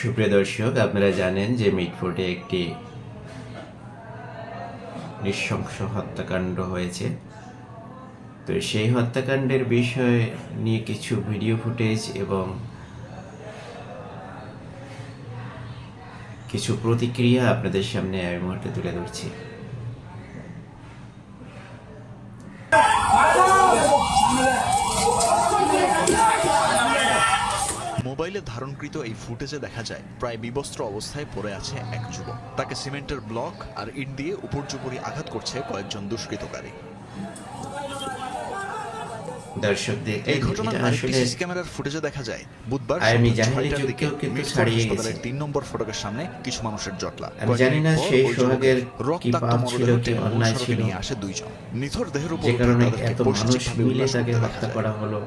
সুপ্রিয় দর্শক, আপনারা জানেন যে মিটফোর্টে একটি নৃশংস হত্যাকাণ্ড হয়েছে। তো সেই হত্যাকাণ্ডের বিষয় নিয়ে কিছু ভিডিও ফুটেজ এবং কিছু প্রতিক্রিয়া আপনাদের সামনে আমি মুহূর্তে তুলে ধরছি। ধারণকৃত এই ফুটেজে দেখা যায় প্রায় বিবস্ত্র অবস্থায় পড়ে আছে এক যুবক। তাকে সিমেন্টের ব্লক আর ইট দিয়ে উপর্যুপরি আঘাত করছে কয়েকজন দুষ্কৃতকারী। দর্শক দেখলেন এই ঘটনার আসলে সিসি ক্যামেরার ফুটেজে দেখা যায় বুধবার আর্মি সন্ধ্যা জাহাজের ছয়টার দিকে যুগকেও কিন্তু ছাড়িয়ে গেছে। তিন নম্বর ফটকের সামনে কিছু মানুষের জটলা। আমি জানি না সেই সোহাগের কি পাপ ছিল, কি অন্যায় ছিল। নিয়ে আসে দুইজন। নিথর দেহের উপর যে কারণে এত মানুষ মিলে তাকে হত্যা করা হলো।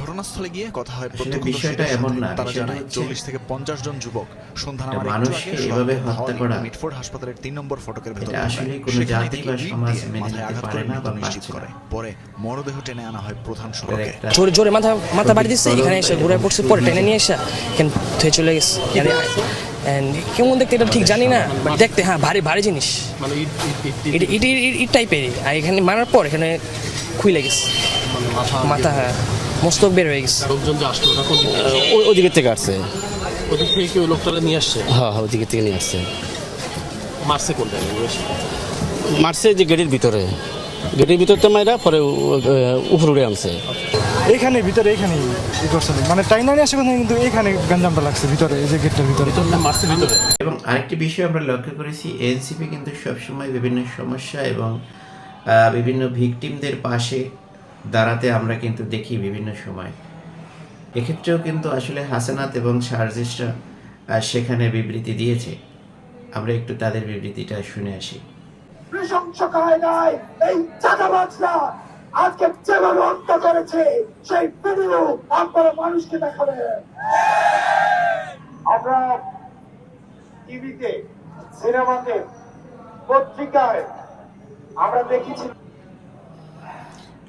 ঘটনাস্থলে গিয়ে কথা হয় বিষয়টা সাথে। এমন না, তারা জানায় চল্লিশ থেকে পঞ্চাশ জন যুবক। সন্ধ্যা নামার একটু মানুষকে আগে এভাবে হত্যা করা, মিটফোর্ড হাসপাতালের তিন নম্বর ফটকের ভেতর আসলে কোনো জাতি বা সমাজ মেনে নিতে পারে না বা নিশ্চিত করে। পরে মরদেহ টেনে আনা হয় প্রধান সড়কে। জোরে জোরে মাথা মাথা বাড়ি দিচ্ছে এখানে এসে ঘুরে পড়ছে পরে টেনে নিয়ে এসে এখানে থয়ে চলে গেছে। And কেমন দেখতে এটা ঠিক জানি না বাট দেখতে হ্যাঁ ভারী ভারী জিনিস। মানে ইট আর এখানে মারার পর এখানে খুইলে গেছে। মানে মাথা মাথা হ্যাঁ। মস্তক বের হয়ে গেছে। লোকজন যে আসলো কোন দিক থেকে? ওই ওদিকে থেকে আসছে। ওদিক থেকে কি ওই লোকটাকে নিয়ে আসছে? হ্যাঁ হ্যাঁ ওদিকে থেকে নিয়ে আসছে। মারছে কোন জায়গায় বেশ? মারছে যে গেটের ভিতরে। গেটের ভিতরতে মাইরা পরে উ- উ- উপরে উড়ে আনছে। এখানে ভিতরে এখানে ই করছে মানে টাইনা নিয়ে আসে কোথায় কিন্তু এখানে গঞ্জামটা লাগছে ভিতরে এই যে গেটটার ভিতরে। ভিতরটা মারছে ভিতরে। এবং আরেকটি বিষয় আমরা লক্ষ্য করেছি এনসিপি কিন্তু সবসময় বিভিন্ন সমস্যা এবং আহ, বিভিন্ন ভিকটিমদের পাশে দাঁড়াতে আমরা কিন্তু দেখি বিভিন্ন সময়। এক্ষেত্রেও কিন্তু আসলে হাসানাত এবং সার্জিসরা সেখানে বিবৃতি দিয়েছে। আমরা একটু তাদের বিবৃতিটা শুনে আসি। এই আজকে যেভাবে করেছে, সেই মানুষকে দেখাবে। আমরা টিভিতে, সিনেমাতে, পত্রিকায় আমরা দেখেছি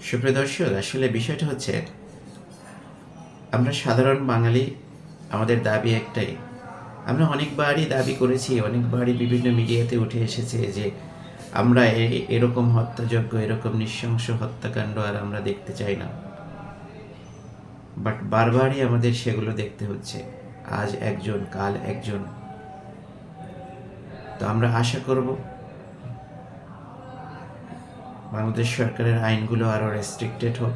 সুপ্রিয় দর্শক আসলে বিষয়টা হচ্ছে, আমরা সাধারণ বাঙালি, আমাদের দাবি একটাই। আমরা অনেকবারই দাবি করেছি, অনেকবারই বিভিন্ন মিডিয়াতে উঠে এসেছে যে, আমরা এরকম হত্যাযজ্ঞ, এরকম নৃশংস হত্যাকাণ্ড আর আমরা দেখতে চাই না। বাট বারবারই আমাদের সেগুলো দেখতে হচ্ছে। আজ একজন, কাল একজন। তো আমরা আশা করব বাংলাদেশ সরকারের আইনগুলো আরও রেস্ট্রিক্টেড হোক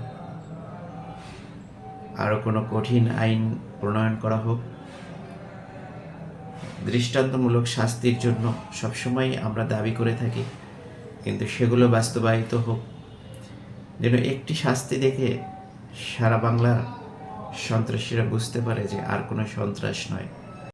আরও কোনো কঠিন আইন প্রণয়ন করা হোক, দৃষ্টান্তমূলক শাস্তির জন্য সবসময় আমরা দাবি করে থাকি, কিন্তু সেগুলো বাস্তবায়িত হোক। যেন একটি শাস্তি দেখে সারা বাংলার সন্ত্রাসীরা বুঝতে পারে যে আর কোনো সন্ত্রাস নয়।